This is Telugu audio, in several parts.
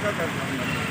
dikkat etmem lazım.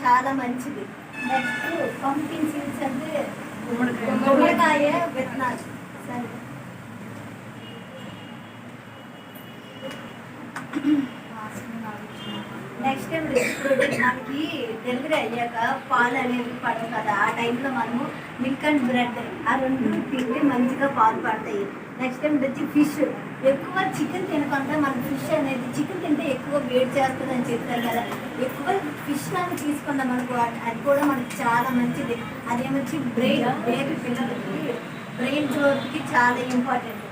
చాలా మంచిది. నెక్స్ట్ పంపింగ్ సీడ్స్ అంటే గుమ్మడికాయ విత్తనాలు సరే నెక్స్ట్ టైం రిస్క్ మనకి డెలివరీ అయ్యాక పాలు అనేవి పడవు కదా. ఆ టైంలో మనము మిల్క్ అండ్ బ్రెడ్ ఆ రెండు తింటే మంచిగా పాలు పడతాయి. నెక్స్ట్ టైం వచ్చి ఫిష్ ఎక్కువ చికెన్ తినకుండా మనకి ఫిష్ అనేది చికెన్ తింటే ఎక్కువ వేడి చేస్తుంది అని చెప్తారు కదా. ఎక్కువ ఫిష్ లాగా తీసుకున్నాం మనకు అది కూడా మనకి చాలా మంచిది. అదేమొచ్చి బ్రెయిన్ బేబీ పిల్లలకి బ్రెయిన్ గ్రోత్కి చాలా ఇంపార్టెంట్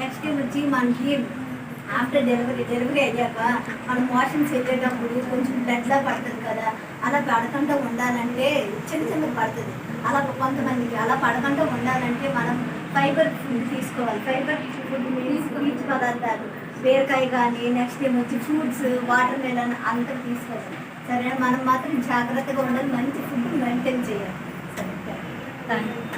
నెక్స్ట్ టైం వచ్చి మనకి ఆఫ్టర్ డెలివరీ డెలివరీ అయ్యాక మనం మోషన్స్ వెళ్ళేటప్పుడు కొంచెం బ్లడ్లా పడుతుంది కదా అలా పడకుండా ఉండాలంటే చిన్న చిన్న పడుతుంది. అలా కొంతమందికి అలా పడకుండా ఉండాలంటే మనం ఫైబర్ ఫుడ్ తీసుకోవాలి. ఫైబర్ ఫుడ్ పీచు పదార్థాలు. బీరకాయ కానీ నెక్స్ట్ ఏం వచ్చి ఫ్రూట్స్ వాటర్ మెలన్ అంతా తీసుకోవాలి. సరే మనం మాత్రం జాగ్రత్తగా ఉండాలి మంచి ఫుడ్ మెయింటైన్ చేయాలి. సరే థ్యాంక్ యూ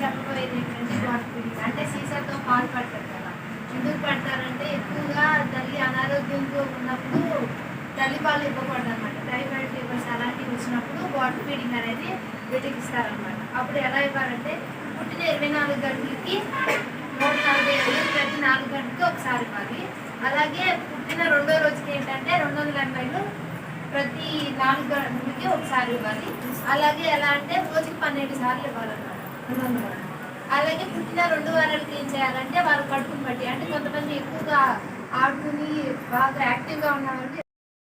చెప్పబోయేది ఏంటంటే వాటర్ ఫీడింగ్ అంటే సీసాతో పాలు పడతారు కదా. ఎందుకు పడతారంటే ఎక్కువగా తల్లి అనారోగ్యంతో ఉన్నప్పుడు తల్లి పాలు ఇవ్వకూడదు అనమాట టైఫాయిడ్ ఫీవర్స్ అలాంటివి వచ్చినప్పుడు వాటర్ ఫీడింగ్ అనేది వీటికి ఇస్తారనమాట అప్పుడు ఎలా ఇవ్వాలంటే పుట్టిన ఇరవై నాలుగు గంటలకి మూడు నలభై ఏళ్ళు ప్రతి నాలుగు గంటలకి ఒకసారి ఇవ్వాలి. అలాగే పుట్టిన రెండో రోజుకి ఏంటంటే రెండు వందల ఎనభైలు ప్రతి నాలుగు గంటలకి ఒకసారి ఇవ్వాలి. అలాగే ఎలా అంటే రోజుకి పన్నెండు సార్లు ఇవ్వాలన్నమాట. అలాగే పుట్టిన రెండు వారాలు క్లీన్ చేయాలంటే వాళ్ళు కడుపుని బట్టి అంటే కొంతమంది ఎక్కువగా ఆడుకుని బాగా యాక్టివ్గా ఉన్నామంటే